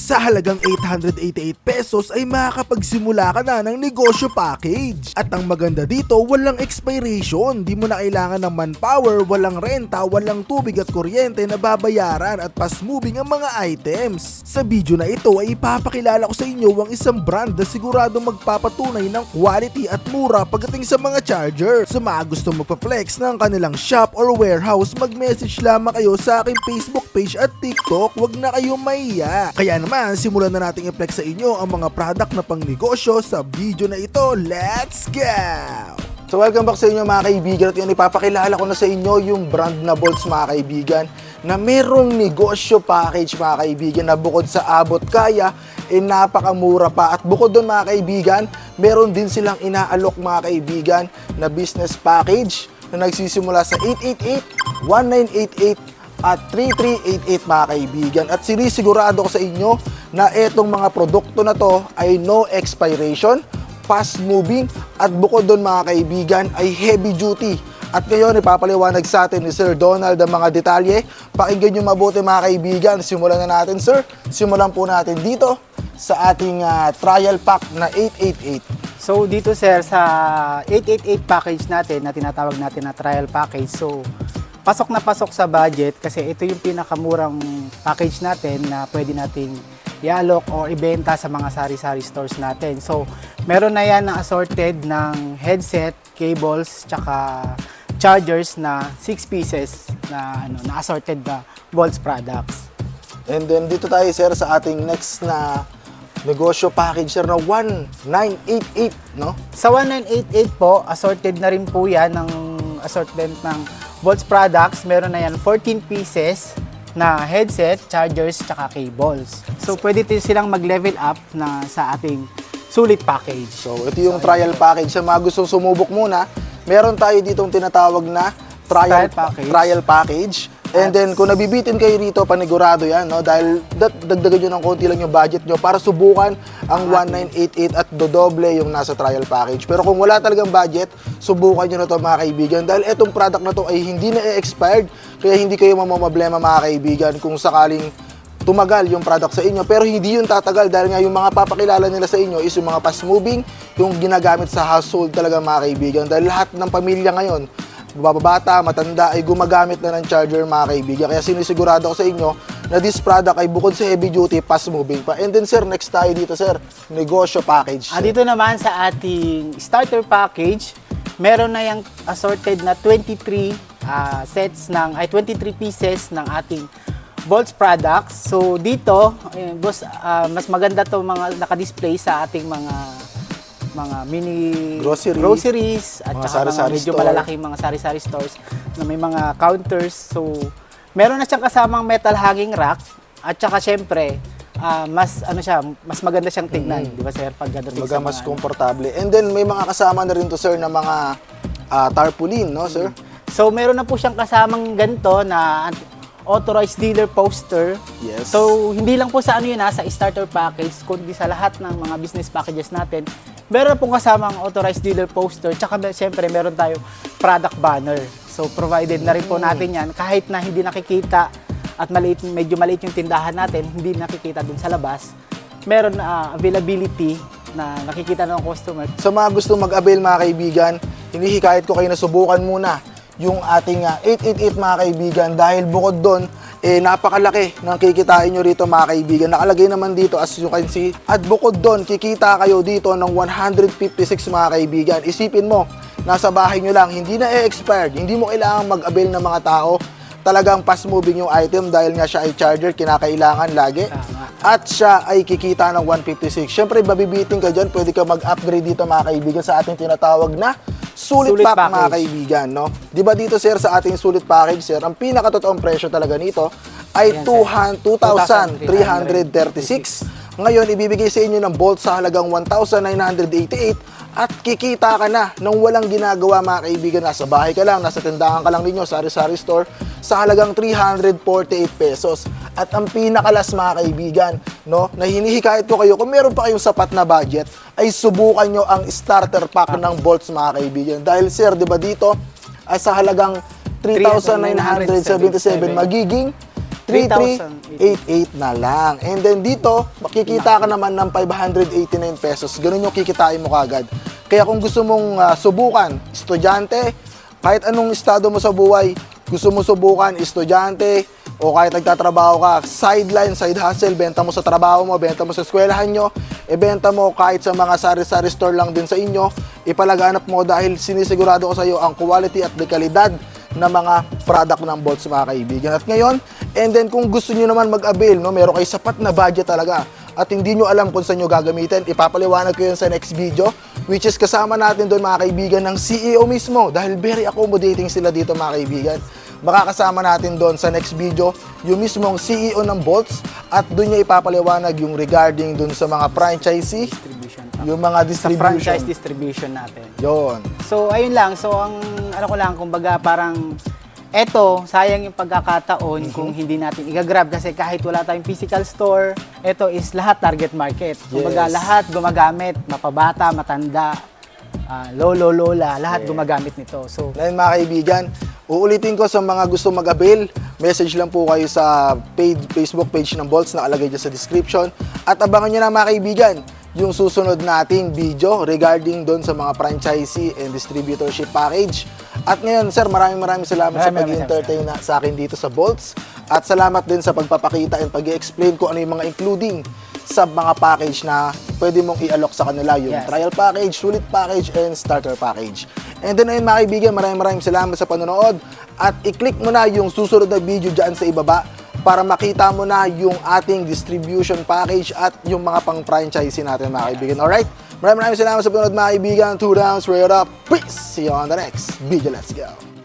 Sa halagang 888 pesos ay makakapagsimula ka na ng negosyo package. At ang maganda dito, walang expiration. Di mo na kailangan ng manpower, walang renta, walang tubig at kuryente na babayaran at fast moving ang mga items. Sa video na ito ay ipapakilala ko sa inyo ang isang brand na sigurado magpapatunay ng quality at mura pagdating sa mga charger. Sa mga gusto magpa-flex ng kanilang shop or warehouse, mag-message lamang kayo sa aking Facebook page at TikTok. Huwag na kayong mahiya. Kaya naman, simulan na natin i-flex sa inyo ang mga product na pangnegosyo sa video na ito. Let's go! So welcome back sa inyo mga kaibigan at yun ipapakilala ko na sa inyo yung brand na bolts mga kaibigan na merong negosyo package mga kaibigan na bukod sa abot kaya eh napakamura pa at bukod doon mga kaibigan meron din silang inaalok mga kaibigan na business package na nagsisimula sa 888 1988 at 3388 mga kaibigan. At sinisigurado ko sa inyo na etong mga produkto na to ay no expiration, fast moving, at bukod doon mga kaibigan ay heavy duty. At ngayon, ipapaliwanag sa atin ni Sir Donald ang mga detalye. Pakinggan nyo mabuti mga kaibigan. Simulan na natin, Sir. Simulan po natin dito sa ating ah, trial pack na 888. So dito sir sa 888 package natin na tinatawag natin na trial package. So pasok na pasok sa budget kasi ito yung pinakamurang package natin na pwede nating i-alok o ibenta sa mga sari-sari stores natin. So meron na yan na assorted ng headset, cables, tsaka chargers na 6 pieces na ano na assorted na Volts products. And then dito tayo, Sir, sa ating next na negosyo package, Sir, na 1988, no? Sa 1988 po, assorted na rin po yan ng assortment ng Volts products. Meron na yan 14 pieces na headset, chargers, tsaka cables. So, pwede din silang mag-level up na sa ating sulit package. So, ito yung trial package. Sa mga gustong sumubok muna, meron tayo ditong tinatawag na trial, Trial package. trial package. And then, kung nabibitin kayo rito, panigurado yan, no? Dahil dat- dagdagan nyo ng konti lang yung budget nyo para subukan ang 1988 at dodoble yung nasa trial package. Pero kung wala talagang budget, subukan nyo na to mga kaibigan. Dahil etong product na to ay hindi na expired kaya hindi kayo mamamblema mga kaibigan kung sakaling tumagal yung product sa inyo pero hindi yun tatagal dahil nga yung mga papakilala nila sa inyo is yung mga fast moving yung ginagamit sa household talaga mga kaibigan dahil lahat ng pamilya ngayon bababata, matanda ay gumagamit na ng charger mga kaibigan kaya sinisigurado ko sa inyo na this product ay bukod sa heavy duty fast moving pa and then sir next tayo dito sir negosyo package Ah, sir. dito naman sa ating starter package, meron na yung assorted na 23 ah, sets ng ay 23 pieces ng ating Volts products. So dito, eh, boss, ah, mas maganda to mga naka-display sa ating mga mga mini Grocery. groceries at Mga saka mga medyo store. malalaking mga sari-sari stores na may mga counters. So meron na siyang kasamang metal hanging rack at saka syempre ah, mas ano siya, mas maganda siyang tignan, di ba sir? Pag Kumbaga dating sa Mm-hmm. mas mga- komportable and then may mga kasama na rin to sir na mga ah, tarpaulin no sir So, meron na po siyang kasamang ganito na authorized dealer poster. Yes. So, hindi lang po sa ano yun, ha, sa starter package, kundi sa lahat ng mga business packages natin, meron pong kasamang authorized dealer poster, tsaka syempre meron tayo product banner. So, provided na rin po natin yan, kahit na hindi nakikita at maliit, medyo maliit yung tindahan natin, hindi nakikita dun sa labas, meron na availability na nakikita ng customer. Sa mga gusto mag-avail mga kaibigan, hinihikayat ko kayo na subukan muna yung ating ah, 888 mga kaibigan dahil bukod doon, eh, napakalaki ng kikitain nyo rito mga kaibigan. Nakalagay naman dito as you can see. At bukod doon, kikita kayo dito ng 156 mga kaibigan. Isipin mo, nasa bahay nyo lang, hindi na e-expired, hindi mo kailangan mag-avail ng mga tao. Talagang fast moving yung item dahil nga siya ay charger, kinakailangan lagi at siya ay kikita ng 156. Siyempre, babibiting ka dyan, pwede ka mag-upgrade dito mga kaibigan sa ating tinatawag na sulit, Sulit pack mga package. kaibigan. No? Di ba dito sir, sa ating sulit package sir, ang pinakatotoong presyo talaga nito ay Ayan, sir. 2,336. Ngayon, ibibigay sa inyo ng Bolt sa halagang 1,988 at kikita ka na nang walang ginagawa mga kaibigan. Nasa bahay ka lang, nasa tindahan ka lang ninyo, sari-sari store, sa halagang 348 pesos. At ang pinakalas mga kaibigan, no, na hinihikayat ko kayo, kung meron pa kayong sapat na budget, ay subukan nyo ang starter pack ng Bolts mga kaibigan. Dahil sir, di ba dito, ay sa halagang 3,977 magiging 3,388 na lang. And then dito, makikita ka naman ng 589 pesos. Ganun yung kikitain mo kagad. Kaya kung gusto mong ah, subukan, estudyante, kahit anong estado mo sa buhay, gusto mo subukan, estudyante, o kahit nagtatrabaho ka, sideline, side hustle, benta mo sa trabaho mo, benta mo sa eskwelahan nyo, ibenta mo kahit sa mga sari-sari store lang din sa inyo, ipalaganap mo dahil sinisigurado ko sa iyo ang quality at dekalidad na mga product ng Bolts mga kaibigan. At ngayon, and then kung gusto nyo naman mag-avail, no, meron kayo sapat na budget talaga at hindi nyo alam kung saan nyo gagamitin, ipapaliwanag ko yun sa next video which is kasama natin doon mga kaibigan ng CEO mismo dahil very accommodating sila dito mga kaibigan. Makakasama natin doon sa next video yung mismong CEO ng Bolts at doon niya ipapaliwanag yung regarding doon sa mga franchisee, yung mga Sa distribution. franchise distribution natin. Yon. So, ayun lang. So, ang ano ko lang, kumbaga parang eto, sayang yung pagkakataon kung hindi natin igagrab kasi kahit wala tayong physical store, eto is lahat target market. Kumbaga Yes. lahat gumagamit, mapabata, matanda, ah, lolo, lola, lahat gumagamit nito. So, Ngayon mga kaibigan, uulitin ko sa mga gusto mag-avail, message lang po kayo sa page, Facebook page ng Bolts na alagay dyan sa description. At abangan nyo na mga kaibigan, yung susunod nating video regarding doon sa mga franchisee and distributorship package. At ngayon, sir, maraming maraming salamat sa Maraming maraming pag-entertain na sa akin dito sa Bolts. At salamat din sa pagpapakita and pag-explain ko ano yung mga including sa mga package na pwede mong i-alok sa kanila yung Yes. trial package, sulit package, and starter package. And then ayun mga kaibigan, maraming maraming salamat sa panonood at i-click mo na yung susunod na video dyan sa ibaba para makita mo na yung ating distribution package at yung mga pang franchisee natin mga kaibigan. Alright? Maraming maraming salamat sa panonood mga kaibigan. Two rounds, straight up. Peace! See you on the next video. Let's go!